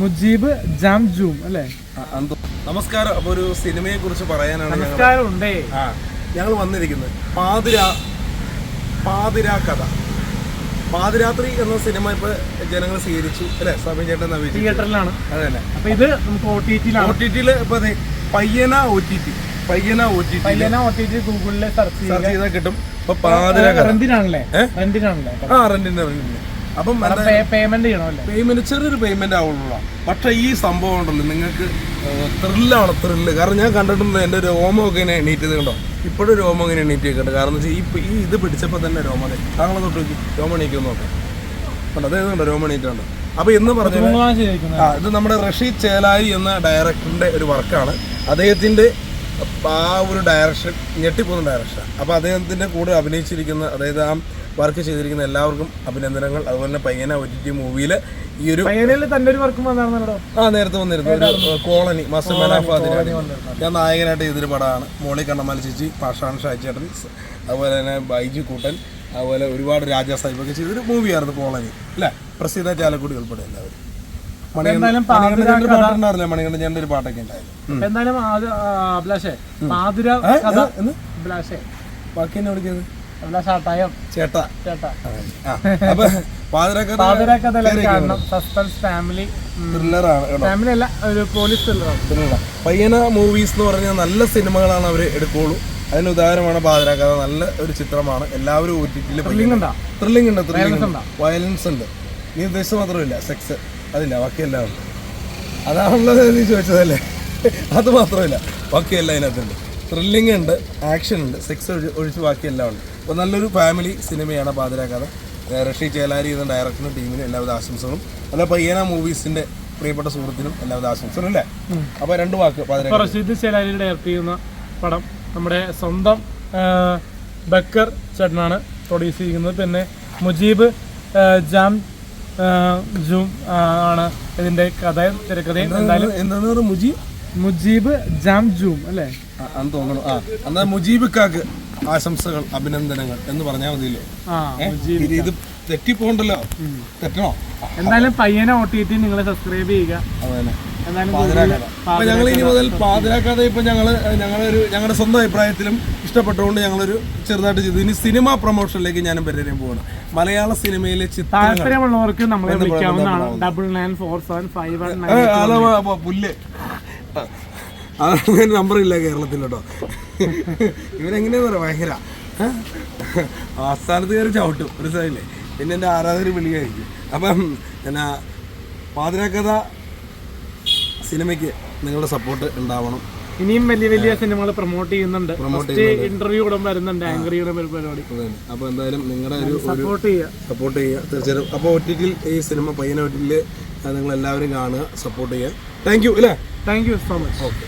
Mujeeb jam zoom അല്ലേ നമസ്കാരം. അപ്പൊ ഒരു സിനിമയെ കുറിച്ച് പറയാനാണ് ഞങ്ങൾ നമസ്കാരം ഉണ്ടേ. ആ ഞങ്ങൾ വന്നിരിക്കുന്നത് പാതിരാ പാതിരാ കഥ. പാതിരാത്രി എന്ന സിനിമ ഇപ്പൊ ജനങ്ങൾ സ്വീകരിച്ചു അല്ലെ? സമയം ചേട്ടൻ നവീകരിച്ചു തിയേറ്ററിലാണ്. അതെ തന്നെ അപ്പൊ ഇത് നമുക്ക് ഒ ടി ഒ ടിയിലാണ് ടി ടിയിൽ ഇപ്പൊ ദേ പയ്യന ഒ ടി ടി പയ്യന ഒ ടി ടി പയ്യന ഒ ടി ടി ഗൂഗിളിലെ സെർച്ച് സെർച്ച് ചെയ്താൽ കിട്ടും. ഇപ്പൊ പാതിരാ കഥ. റെന്റിനാണല്ലേ? ഏ? റെന്റിനാണല്ലേ? ആ റെന്റിന്റെ റെന്റിന്റെ. അപ്പം പേയ്മെന്റ് പേയ്മെന്റ് ചെറിയൊരു പേയ്മെന്റ് ആവുള്ളൂ. പക്ഷെ ഈ സംഭവം ഉണ്ടല്ലോ നിങ്ങൾക്ക് ത്രില്ലാണ് ത്രില്ല് കാരണം ഞാൻ കണ്ടിട്ടുണ്ട് എന്റെ ഒക്കെ ഇങ്ങനെ എണീറ്റത് കണ്ടോ? ഇപ്പോഴും രോമം ഇങ്ങനെ എണീറ്റ് വെക്കുന്നുണ്ട് കാരണം വെച്ചാൽ ഈ ഇത് പിടിച്ചപ്പോൾ തന്നെ രോമം താങ്കളെ തൊട്ട് നോക്കി രോമം എണീക്കുന്നു നോക്കാം. കണ്ടോ? കണ്ടോ രോമം എണീറ്റുണ്ട്. അപ്പോൾ എന്ന് പറഞ്ഞു ആ ഇത് നമ്മുടെ റഷീദ് ചേലായി എന്ന ഡയറക്ടറിന്റെ ഒരു വർക്കാണ് അദ്ദേഹത്തിന്റെ ആ ഒരു ഡയറക്ഷൻ ഞെട്ടിപ്പോകുന്ന ഡയറക്ഷൻ അപ്പോൾ അദ്ദേഹത്തിന്റെ കൂടെ അഭിനയിച്ചിരിക്കുന്ന അതായത് ആ വർക്ക് ചെയ്തിരിക്കുന്ന എല്ലാവർക്കും അഭിനന്ദനങ്ങൾ. അതുപോലെ തന്നെ പയ്യന ഒ ടി ടി മൂവിയിൽ ഈ ഒരു പയ്യനയിൽ തന്നെ ഒരു വർക്കും വന്നായിരുന്നല്ലോ. ആ നേരത്തെ വന്നിരുന്നു. ഒരു കോളനി മാസ്റ്റർ ഞാൻ നായകനായിട്ട് ചെയ്തൊരു പടമാണ്. മോളി കണ്ണമാല ചേച്ചി പാഷാണ് ഷാച്ചേട്ടൻ അതുപോലെ തന്നെ ബൈജു കൂട്ടൻ അതുപോലെ ഒരുപാട് രാജാ സാഹിബൊക്കെ ചെയ്തൊരു മൂവിയായിരുന്നു കോളനി. അല്ലേ? പ്രസീത ചാലക്കുടി ഉൾപ്പെടെ എല്ലാവരും. എന്തായാലും മണികണ്ഠൻ ചേട്ടന്റെ പാട്ടുണ്ടായിരുന്നില്ലേ മണികണ്ഠൻ ചേട്ടന്റെ ഒരു പാട്ടൊക്കെ ഉണ്ടായിരുന്നു എന്തായാലും ആ, അഭിലാഷേ കഥ എന്ന്? എന്ന്? അഭിലാഷേ. ബാക്കി എന്നെ വിളിക്കുന്നത്? അഭിലാഷ് ആട്ടായം ചേട്ടാ. ചേട്ടാ. ആ അപ്പൊ പാതിരാക്കഥ പാതിര കഥ എല്ലാവരും കാണണം. സസ്പെൻസ് ഫാമിലി ത്രില്ലറാണ് കേട്ടോ. ഫാമിലി അല്ല ഒരു പോലീസ് ത്രില്ലറാണ് പയ്യന മൂവീസ് എന്ന് പറഞ്ഞാൽ നല്ല സിനിമകളാണ് അവർ എടുക്കുള്ളൂ. അതിന് ഉദാഹരണമാണ് പാതിരാക്കഥ നല്ല ഒരു ചിത്രമാണ്. എല്ലാവരും ഒ ടി ടിയിൽ ത്രില്ലിംഗ് ഉണ്ടാ? ത്രില്ലിംഗ് ഉണ്ട് ത്രില്ലിംഗ് ഉണ്ടോ? വയലൻസ് ഉണ്ട്. നീ ഉദ്ദേശിച്ച മാത്രമില്ല. സെക്സ് അതില്ല ബാക്കിയെല്ലാം അതാണുള്ളത് നീ ചോദിച്ചതല്ലേ? അത് മാത്രമല്ല ബാക്കിയെല്ലാം അതിനകത്തുണ്ട്. ത്രില്ലിംഗ് ഉണ്ട് ആക്ഷൻ ഉണ്ട് സെക്സ് ഒഴിച്ച് ബാക്കിയെല്ലാം ഉണ്ട്. അപ്പോൾ നല്ലൊരു ഫാമിലി സിനിമയാണ് പാതിരാക്കാതെ റഷി ചേലാരി എന്ന ഡയറക്ടറിനും ടീമിനും എല്ലാവിധ ആശംസകളും. അല്ല പയ്യന മൂവീസിന്റെ പ്രിയപ്പെട്ട സുഹൃത്തിനും എല്ലാവിധ ആശംസകളും അല്ലേ? അപ്പോൾ രണ്ട് വാക്ക് റഷീദ് ചേലാരി ഡയറക്ട് ചെയ്യുന്ന പടം നമ്മുടെ സ്വന്തം ബക്കർ ചേട്ടനാണ് പ്രൊഡ്യൂസ് ചെയ്യുന്നത്. പിന്നെ മുജീബ് ജാം ജൂം ആണ് ഇതിന്റെ കഥയും തിരക്കഥയും എന്തായാലും എന്താന്ന് പറയുക മുജി? മുജീബ് ജാം ജൂം അല്ലേ? അന്ന് തോന്നണം. ആ എന്നാൽ മുജീബിക്കാക്ക് ആശംസകൾ അഭിനന്ദനങ്ങൾ എന്ന് പറഞ്ഞാൽ മതിയല്ലോ. മുജീബ് ഇത് ഇത് തെറ്റിപ്പോണ്ടല്ലോ. തെറ്റണോ? എന്തായാലും പയ്യനെ ഓട്ടിയിട്ട് നിങ്ങൾ സബ്സ്ക്രൈബ് ചെയ്യുക. ഞങ്ങൾ ഇനി മുതൽ പാതിരാക്കാതെ ഇപ്പൊ ഞങ്ങൾ ഞങ്ങളൊരു ഞങ്ങളുടെ സ്വന്തം അഭിപ്രായത്തിലും ഇഷ്ടപ്പെട്ടുകൊണ്ട് ഞങ്ങളൊരു ചെറുതായിട്ട് ചെയ്തു. ഇനി സിനിമ പ്രൊമോഷനിലേക്ക് ഞാൻ പെരേരെയും പോവാണ്. മലയാള സിനിമയിലെ താല്പര്യമുള്ളവർക്ക് നമ്മളെ വിളിക്കാവുന്നതാണ്. Double nine four seven five one ഏ, നയൻ ഹലോ അപ്പൊ പുല്ല്. അതാണ് നമ്പർ ഇല്ല കേരളത്തിൽ കേട്ടോ ഇവരെങ്ങനെയാന്ന് പറയാ? ഭയങ്കര? ആസ്ഥാനത്ത് കയറി ചവിട്ടും. ഒരു സൈഡില്ലേ പിന്നെ എന്റെ ആരാധകർ വിളിയായിരിക്കും അപ്പം എന്നാ പാതിരാക്കഥ സിനിമയ്ക്ക് നിങ്ങളുടെ സപ്പോർട്ട് ഉണ്ടാവണം. ഇനിയും വലിയ വലിയ സിനിമകൾ പ്രൊമോട്ട് ചെയ്യുന്നുണ്ട്. ഇന്റർവ്യൂ കൂടെ വരുന്നുണ്ട് ആങ്കർ ഒരു പരിപാടി. അപ്പൊ എന്തായാലും നിങ്ങളുടെ ഒരു സപ്പോർട്ട് ചെയ്യുക. സപ്പോർട്ട് ചെയ്യുക. തീർച്ചയായിട്ടും. അപ്പോൾ ഒ ടി ഈ സിനിമ പയ്യന ഒ ടി നിങ്ങൾ എല്ലാവരും കാണുക സപ്പോർട്ട് ചെയ്യുക. താങ്ക് യു അല്ലേ thank you so much okay